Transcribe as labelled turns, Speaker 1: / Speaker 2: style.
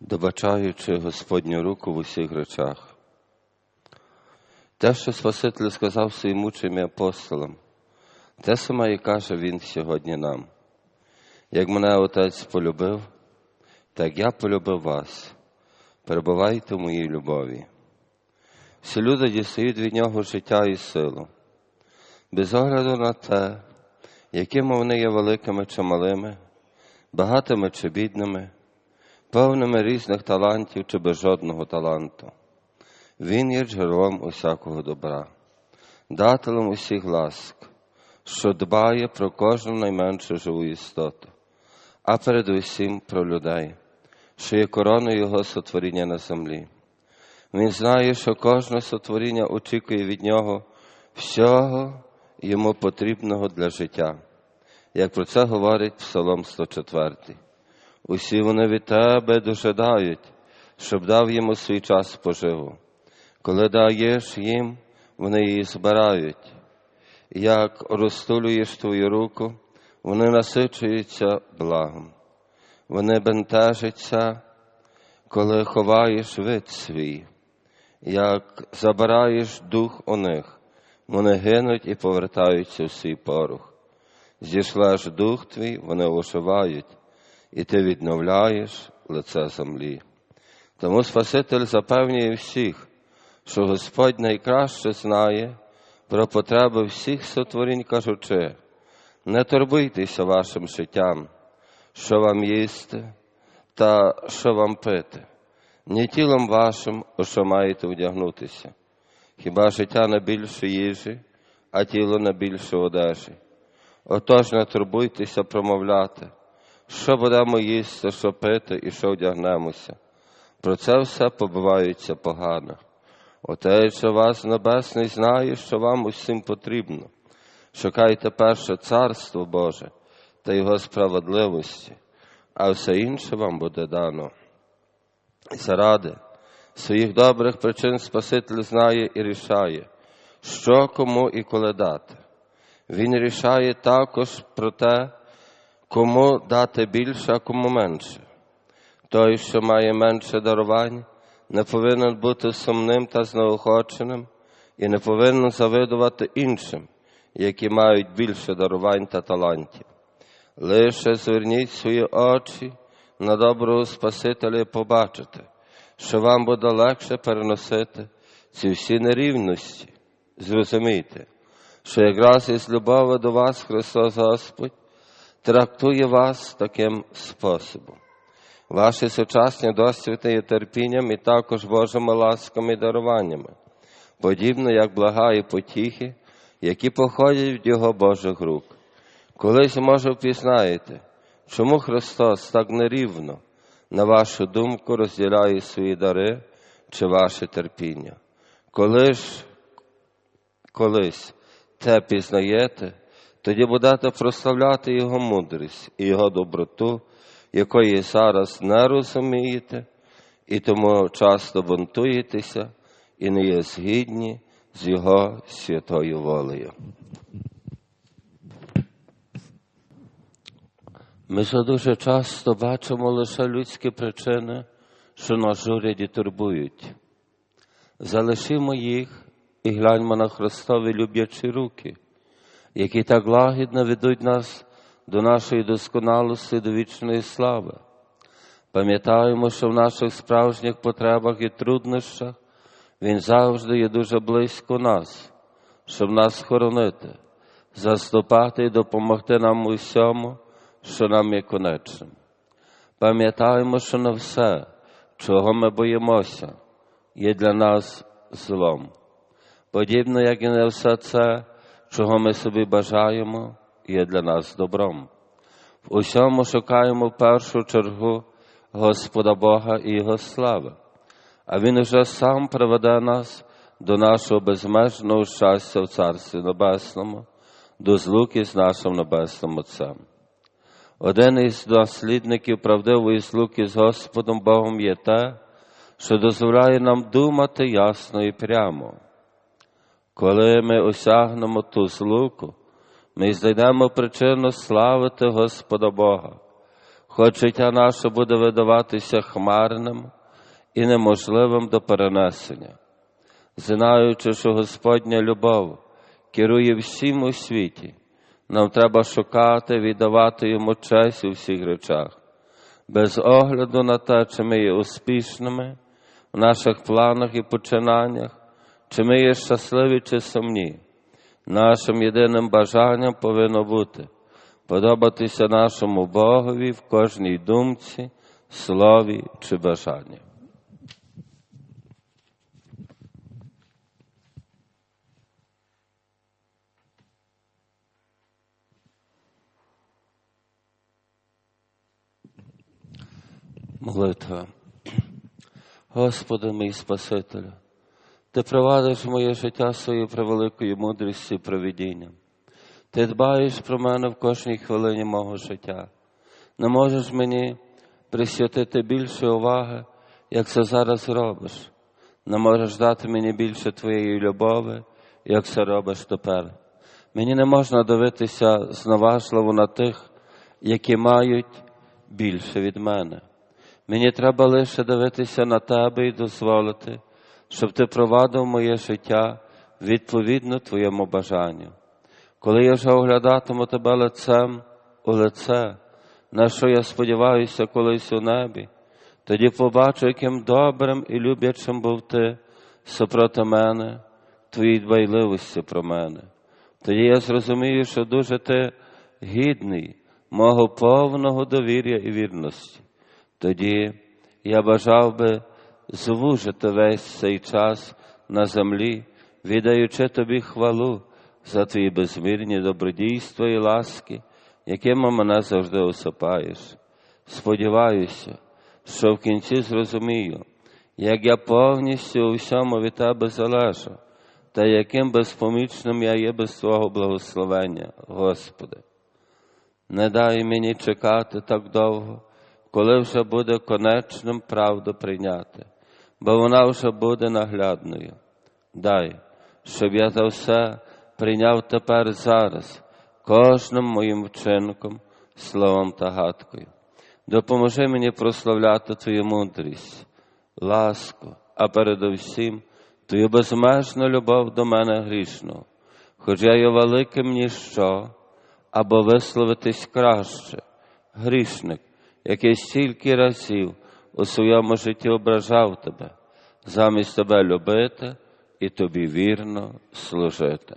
Speaker 1: добачаючи Господню руку в усіх речах. Те, що Спаситель сказав своїм учням і апостолам, те саме і каже Він сьогодні нам. Як мене Отець полюбив, так я полюбив вас. Перебувайте в моїй любові. Всі люди дістають від нього життя і силу, без огляду на те, якими вони є великими чи малими, багатими чи бідними, повними різних талантів чи без жодного таланту. Він є джерелом усякого добра, дателем усіх ласк, що дбає про кожну найменшу живу істоту, а перед усім про людей, що є короною Його сотворіння на землі. Він знає, що кожне сотворіння очікує від нього всього йому потрібного для життя, як про це говорить Псалом 104. Усі вони від тебе дожидають, щоб дав йому свій час поживу. Коли даєш їм, вони її збирають. Як розтулюєш твою руку, вони насичуються благом. Вони бентежаться, коли ховаєш вид свій, як забираєш дух у них, вони гинуть і повертаються в свій порух. Зійшлеш дух твій, вони оживають, і ти відновляєш лице землі. Тому Спаситель запевнює всіх, що Господь найкраще знає про потреби всіх сотворінь, кажучи, не турбуйтеся вашим життям, що вам їсти та що вам пити, ні тілом вашим, у що маєте вдягнутися. Хіба життя на більше їжі, а тіло на більше одежі? Отож не турбуйтеся промовляти, що будемо їсти, що пити і що вдягнемося. Про це все побивається погано. Отець вас Небесний знає, що вам усім потрібно. Шукайте перше Царство Боже та Його справедливості, а все інше вам буде дано. Заради своїх добрих причин Спаситель знає і рішає, що кому і коли дати. Він рішає також про те, кому дати більше, а кому менше. Той, що має менше дарувань, не повинен бути сумним та знеохоченим і не повинен завидувати іншим, які мають більше дарувань та талантів. Лише зверніть свої очі на доброго Спасителя і побачите, що вам буде легше переносити ці всі нерівності. Зрозумійте, що якраз із любові до вас Христос Господь трактує вас таким способом. Ваші сучасні досвіди є терпінням і також Божими ласками і даруваннями, подібно як блага і потіхи, які походять від Його Божих рук. Колись, може, впізнаєте, чому Христос так нерівно, на вашу думку, розділяє свої дари чи ваше терпіння. Коли ж колись те пізнаєте, тоді будете прославляти Його мудрість і Його доброту, якої зараз не розумієте, і тому часто бунтуєтеся і не є згідні з Його святою волею. Ми ж дуже часто бачимо лише людські причини, що нас журять і турбують. Залишимо їх і гляньмо на Христові люблячі руки, які так лагідно ведуть нас до нашої досконалості, до вічної слави. Пам'ятаємо, що в наших справжніх потребах і труднощах Він завжди є дуже близько нас, щоб нас хоронити, заступати і допомогти нам у всьому, що нам є конечним. Пам'ятаємо, що не все, чого ми боїмося, є для нас злом. Подібно, як і не все це, чого ми собі бажаємо, є для нас добром. В усьому шукаємо в першу чергу Господа Бога і Його слави, а Він уже сам приведе нас до нашого безмежного щастя в Царстві Небесному, до злуки з нашим Небесним Отцем. Один із дослідників правдивої злуки з Господом Богом є те, що дозволяє нам думати ясно і прямо. Коли ми осягнемо ту злуку, ми знайдемо причину славити Господа Бога, хоч життя наше буде видаватися хмарним і неможливим до перенесення, знаючи, що Господня любов керує всім у світі, нам треба шукати, віддавати йому честь у всіх речах, без огляду на те, чи ми є успішними в наших планах і починаннях, чи ми є щасливі чи сумні. Нашим єдиним бажанням повинно бути подобатися нашому Богові в кожній думці, слові чи бажанні. Молитва. Господи мій Спасителю, Ти провадиш моє життя своєю превеликою мудрістю і провідінням. Ти дбаєш про мене в кожній хвилині мого життя. Не можеш мені присвятити більше уваги, як це зараз робиш. Не можеш дати мені більше твоєї любові, як це робиш тепер. Мені не можна дивитися зневажливо на тих, які мають більше від мене. Мені треба лише дивитися на тебе і дозволити, щоб ти провадив моє життя відповідно твоєму бажанню. Коли я вже оглядатиму тебе лицем у лице, на що я сподіваюся колись у небі, тоді побачу, яким добрим і люблячим був ти супроти мене, твоїй дбайливості про мене. Тоді я зрозумію, що дуже ти гідний, мого повного довір'я і вірності. Тоді я бажав би звужити весь цей час на землі, віддаючи тобі хвалу за твої безмірні добродійства і ласки, якими мене завжди осипаєш. Сподіваюся, що в кінці зрозумію, як я повністю у всьому від тебе залежу, та яким безпомічним я є без Твого благословення, Господи. Не дай мені чекати так довго коли вже буде конечним правду прийняти, бо вона вже буде наглядною. Дай, щоб я за все прийняв тепер зараз, кожним моїм вчинком, словом та гадкою. Допоможи мені прославляти Твою мудрість, ласку, а передусім Твою безмежну любов до мене грішного, хоч я є великим ніщо, або висловитись краще, грішник який стільки разів у своєму житті ображав тебе, замість тебе любити і тобі вірно служити.